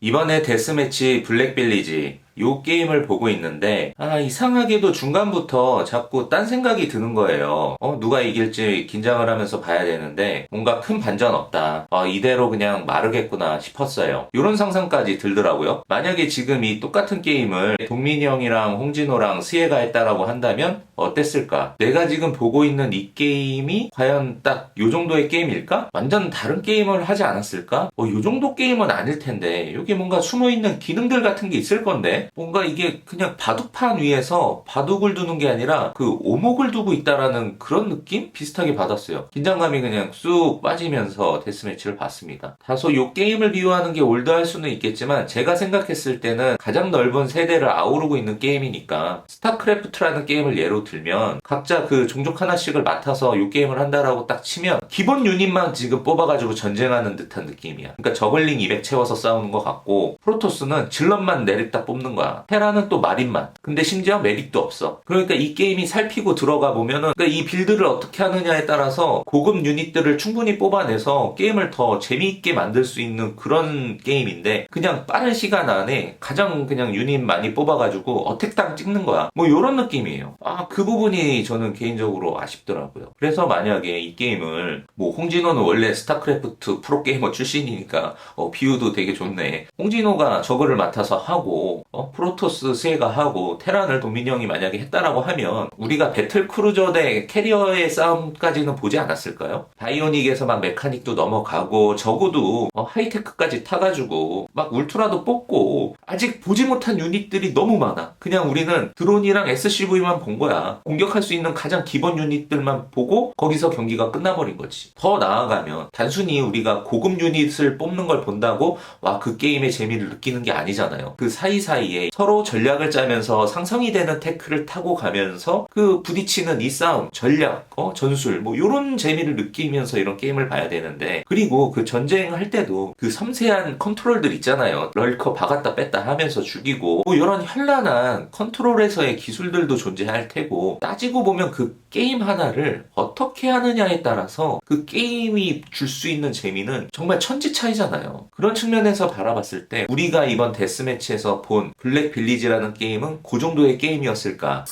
이번에 데스매치 블랙빌리지 요 게임을 보고 있는데 아 이상하게도 중간부터 자꾸 딴 생각이 드는 거예요. 어 누가 이길지 긴장을 하면서 봐야 되는데 뭔가 큰 반전 없다. 아 이대로 그냥 마르겠구나 싶었어요. 이런 상상까지 들더라고요. 만약에 지금 이 똑같은 게임을 동민이 형이랑 홍진호랑 스예가 했다라고 한다면 어땠을까? 내가 지금 보고 있는 이 게임이 과연 딱 요 정도의 게임일까? 완전 다른 게임을 하지 않았을까? 어, 요 정도 게임은 아닐 텐데 여기 뭔가 숨어있는 기능들 같은 게 있을 건데 뭔가 이게 그냥 바둑판 위에서 바둑을 두는 게 아니라 그 오목을 두고 있다라는 그런 느낌? 비슷하게 받았어요. 긴장감이 그냥 쑥 빠지면서 데스매치를 봤습니다. 다소 요 게임을 비유하는 게 올드할 수는 있겠지만 제가 생각했을 때는 가장 넓은 세대를 아우르고 있는 게임이니까 스타크래프트라는 게임을 예로 들면 각자 그 종족 하나씩을 맡아서 요 게임을 한다라고 딱 치면 기본 유닛만 지금 뽑아가지고 전쟁하는 듯한 느낌이야. 그러니까 저글링 200 채워서 싸우는 것 같고 프로토스는 질럿만 내리딱 뽑는 거야. 테라는 또 마린만. 근데 심지어 메릭도 없어. 그러니까 이 게임이 살피고 들어가 보면은 그러니까 이 빌드를 어떻게 하느냐에 따라서 고급 유닛들을 충분히 뽑아내서 게임을 더 재미있게 만들 수 있는 그런 게임인데 그냥 빠른 시간 안에 가장 그냥 유닛 많이 뽑아가지고 어택당 찍는 거야. 뭐 이런 느낌이에요. 아 그 부분이 저는 개인적으로 아쉽더라고요. 그래서 만약에 이 게임을 뭐 홍진호는 원래 스타크래프트 프로게이머 출신이니까 어, 비유도 되게 좋네. 홍진호가 저거를 맡아서 하고 어, 프로토스 스웨가 하고 테란을 도민이 형이 만약에 했다라고 하면 우리가 배틀 크루저 대 캐리어의 싸움까지는 보지 않았을까요? 바이오닉에서 막 메카닉도 넘어가고 적어도 어, 하이테크까지 타가지고 막 울트라도 뽑고 아직 보지 못한 유닛들이 너무 많아. 그냥 우리는 드론이랑 SCV만 본 거야. 공격할 수 있는 가장 기본 유닛들만 보고 거기서 경기가 끝나버린 거지. 더 나아가면 단순히 우리가 고급 유닛을 뽑는 걸 본다고 와 그 게임의 재미를 느끼는 게 아니잖아요. 그 사이사이에 서로 전략을 짜면서 상성이 되는 테크를 타고 가면서 그 부딪히는 이 싸움, 전략, 어, 전술 뭐 이런 재미를 느끼면서 이런 게임을 봐야 되는데 그리고 그 전쟁할 때도 그 섬세한 컨트롤들 있잖아요. 럴커 박았다 뺐다 하면서 죽이고 뭐 이런 현란한 컨트롤에서의 기술들도 존재할 테고 따지고 보면 그 게임 하나를 어떻게 하느냐에 따라서 그 게임이 줄 수 있는 재미는 정말 천지 차이잖아요. 그런 측면에서 바라봤을 때 우리가 이번 데스매치에서 본 블랙 빌리지라는 게임은 그 정도의 게임이었을까?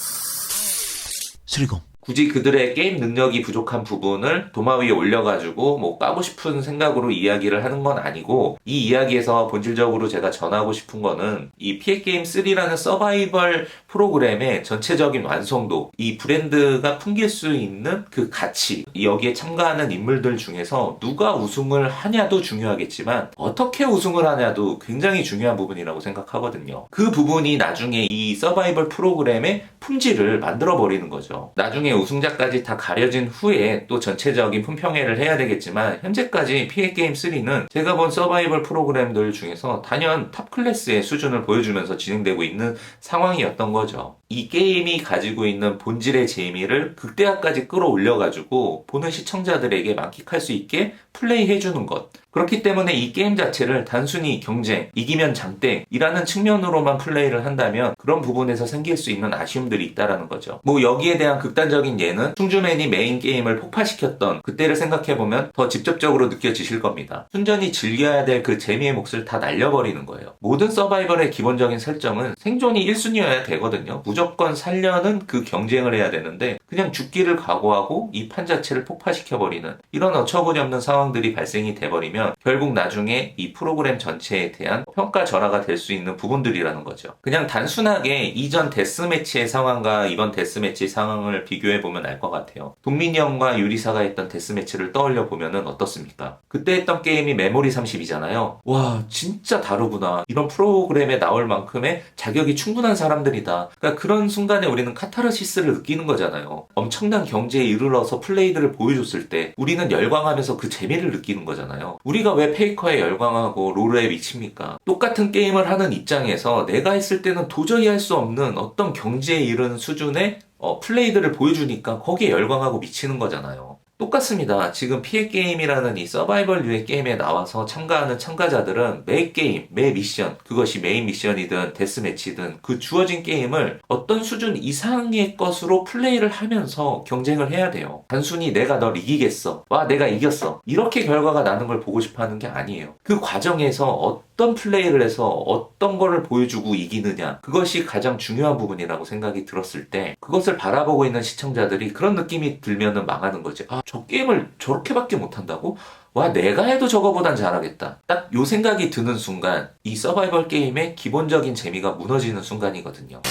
수리공 굳이 그들의 게임 능력이 부족한 부분을 도마 위에 올려가지고 뭐 까고 싶은 생각으로 이야기를 하는 건 아니고 이 이야기에서 본질적으로 제가 전하고 싶은 거는 이 피해 게임 3라는 서바이벌 프로그램의 전체적인 완성도, 이 브랜드가 풍길 수 있는 그 가치, 여기에 참가하는 인물들 중에서 누가 우승을 하냐도 중요하겠지만 어떻게 우승을 하냐도 굉장히 중요한 부분이라고 생각하거든요. 그 부분이 나중에 이 서바이벌 프로그램의 품질을 만들어 버리는 거죠. 나중에 우승자까지 다 가려진 후에 또 전체적인 품평회를 해야 되겠지만 현재까지 피해 게임 3는 제가 본 서바이벌 프로그램들 중에서 단연 탑 클래스의 수준을 보여주면서 진행되고 있는 상황이었던 거죠. 이 게임이 가지고 있는 본질의 재미를 극대화까지 끌어올려가지고 보는 시청자들에게 만끽할 수 있게 플레이해주는 것. 그렇기 때문에 이 게임 자체를 단순히 경쟁, 이기면 장땡이라는 측면으로만 플레이를 한다면 그런 부분에서 생길 수 있는 아쉬움들이 있다라는 거죠. 뭐 여기에 대한 극단적인 예는 충주맨이 메인 게임을 폭파시켰던 그때를 생각해보면 더 직접적으로 느껴지실 겁니다. 순전히 즐겨야 될 그 재미의 몫을 다 날려버리는 거예요. 모든 서바이벌의 기본적인 설정은 생존이 1순위여야 되거든요. 무조건 살려는 그 경쟁을 해야 되는데 그냥 죽기를 각오하고 이 판 자체를 폭파시켜버리는 이런 어처구니 없는 상황들이 발생이 돼버리면 결국 나중에 이 프로그램 전체에 대한 평가 절하가 될 수 있는 부분들이라는 거죠. 그냥 단순하게 이전 데스매치의 상황과 이번 데스매치 상황을 비교해보면 알 것 같아요. 동민이 형과 유리사가 했던 데스매치를 떠올려 보면은 어떻습니까? 그때 했던 게임이 메모리 30이잖아요. 와, 진짜 다르구나. 이런 프로그램에 나올 만큼의 자격이 충분한 사람들이다. 그러니까 그런 순간에 우리는 카타르시스를 느끼는 거잖아요. 엄청난 경제에 이르러서 플레이들을 보여줬을 때 우리는 열광하면서 그 재미를 느끼는 거잖아요. 우리가 왜 페이커에 열광하고 롤에 미칩니까? 똑같은 게임을 하는 입장에서 내가 했을 때는 도저히 할 수 없는 어떤 경제에 이르는 수준의 어, 플레이들을 보여주니까 거기에 열광하고 미치는 거잖아요. 똑같습니다. 지금 피해 게임이라는 이 서바이벌류의 게임에 나와서 참가하는 참가자들은 매 게임, 매 미션, 그것이 메인 미션이든 데스매치든 그 주어진 게임을 어떤 수준 이상의 것으로 플레이를 하면서 경쟁을 해야 돼요. 단순히 내가 널 이기겠어. 와, 내가 이겼어. 이렇게 결과가 나는 걸 보고 싶어 하는 게 아니에요. 그 과정에서 어떤 플레이를 해서 어떤 거를 보여주고 이기느냐. 그것이 가장 중요한 부분이라고 생각이 들었을 때 그것을 바라보고 있는 시청자들이 그런 느낌이 들면은 망하는 거지. 아, 저 게임을 저렇게밖에 못한다고? 와, 내가 해도 저거보단 잘하겠다. 딱 요 생각이 드는 순간 이 서바이벌 게임의 기본적인 재미가 무너지는 순간이거든요.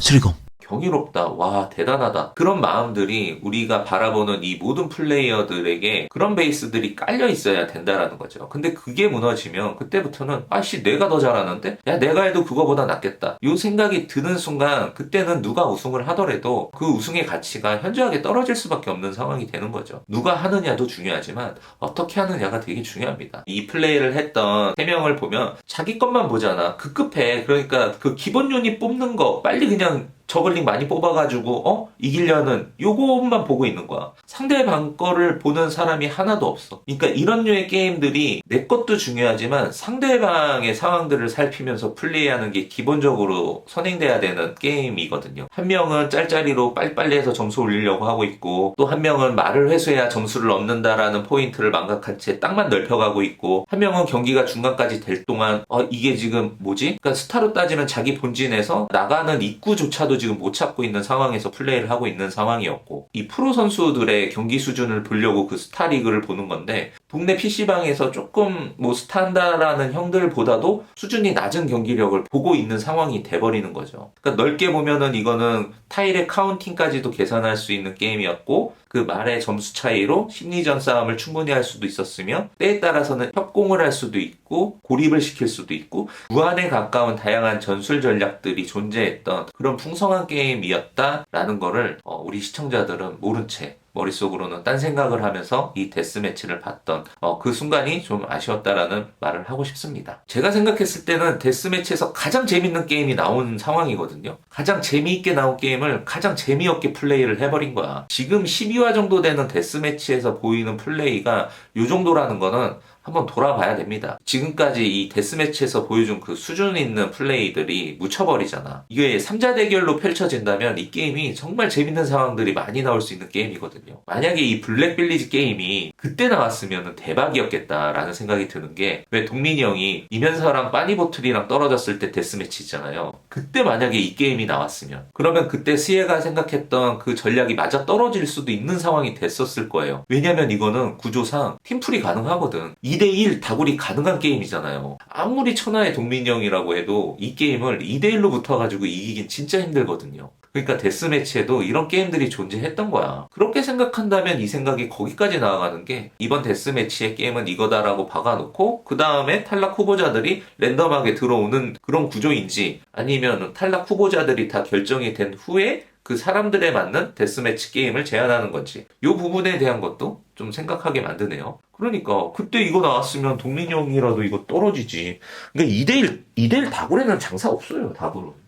수리공 경이롭다. 와, 대단하다. 그런 마음들이 우리가 바라보는 이 모든 플레이어들에게 그런 베이스들이 깔려 있어야 된다라는 거죠. 근데 그게 무너지면 그때부터는 아씨 내가 더 잘하는데? 야, 내가 해도 그거보다 낫겠다. 요 생각이 드는 순간 그때는 누가 우승을 하더라도 그 우승의 가치가 현저하게 떨어질 수밖에 없는 상황이 되는 거죠. 누가 하느냐도 중요하지만 어떻게 하느냐가 되게 중요합니다. 이 플레이를 했던 세 명을 보면 자기 것만 보잖아. 급급해. 그러니까 그 기본 유닛 뽑는 거 빨리 그냥 저글링 많이 뽑아가지고 어 이기려는 요것만 보고 있는 거야. 상대방 거를 보는 사람이 하나도 없어. 그러니까 이런 류의 게임들이 내 것도 중요하지만 상대방의 상황들을 살피면서 플레이하는 게 기본적으로 선행돼야 되는 게임이거든요. 한 명은 짤짤이로 빨리빨리 해서 점수 올리려고 하고 있고 또 한 명은 말을 회수해야 점수를 얻는다라는 포인트를 망각한 채 땅만 넓혀가고 있고 한 명은 경기가 중간까지 될 동안 어 이게 지금 뭐지? 그러니까 스타로 따지면 자기 본진에서 나가는 입구조차도 지금 못 찾고 있는 상황에서 플레이를 하고 있는 상황이었고 이 프로 선수들의 경기 수준을 보려고 그 스타리그를 보는 건데 동네 PC방에서 조금 뭐 스탄다라는 형들보다도 수준이 낮은 경기력을 보고 있는 상황이 돼버리는 거죠. 그러니까 넓게 보면은 이거는 타일의 카운팅까지도 계산할 수 있는 게임이었고 그 말의 점수 차이로 심리전 싸움을 충분히 할 수도 있었으며 때에 따라서는 협공을 할 수도 있고 고립을 시킬 수도 있고 무한에 가까운 다양한 전술 전략들이 존재했던 그런 풍성한 게임이었다라는 거를 어, 우리 시청자들은 모른 채 머릿속으로는 딴 생각을 하면서 이 데스매치를 봤던 어, 그 순간이 좀 아쉬웠다라는 말을 하고 싶습니다. 제가 생각했을 때는 데스매치에서 가장 재밌는 게임이 나온 상황이거든요. 가장 재미있게 나온 게임을 가장 재미없게 플레이를 해버린 거야. 지금 12화 정도 되는 데스매치에서 보이는 플레이가 요 정도라는 거는 한번 돌아봐야 됩니다. 지금까지 이 데스매치에서 보여준 그 수준 있는 플레이들이 묻혀버리잖아. 이게 3자 대결로 펼쳐진다면 이 게임이 정말 재밌는 상황들이 많이 나올 수 있는 게임이거든요. 만약에 이 블랙빌리지 게임이 그때 나왔으면 대박이었겠다라는 생각이 드는 게 왜 동민이 형이 이면서랑 빠니보틀이랑 떨어졌을 때 데스매치 있잖아요. 그때 만약에 이 게임이 나왔으면 그러면 그때 스예가 생각했던 그 전략이 맞아 떨어질 수도 있는 상황이 됐었을 거예요. 왜냐면 이거는 구조상 팀플이 가능하거든. 2대1 다굴이 가능한 게임이잖아요. 아무리 천하의 동민이 형이라고 해도 이 게임을 2대1로 붙어가지고 이기긴 진짜 힘들거든요. 그러니까 데스매치에도 이런 게임들이 존재했던 거야. 그렇게 생각한다면 이 생각이 거기까지 나아가는 게 이번 데스매치의 게임은 이거다라고 박아놓고 그 다음에 탈락 후보자들이 랜덤하게 들어오는 그런 구조인지 아니면 탈락 후보자들이 다 결정이 된 후에 그 사람들에 맞는 데스매치 게임을 제안하는 건지 이 부분에 대한 것도 좀 생각하게 만드네요. 그러니까 그때 이거 나왔으면 동민이 형이라도 이거 떨어지지. 그러니까 2대1 2대1 다굴에는 장사 없어요. 다굴은.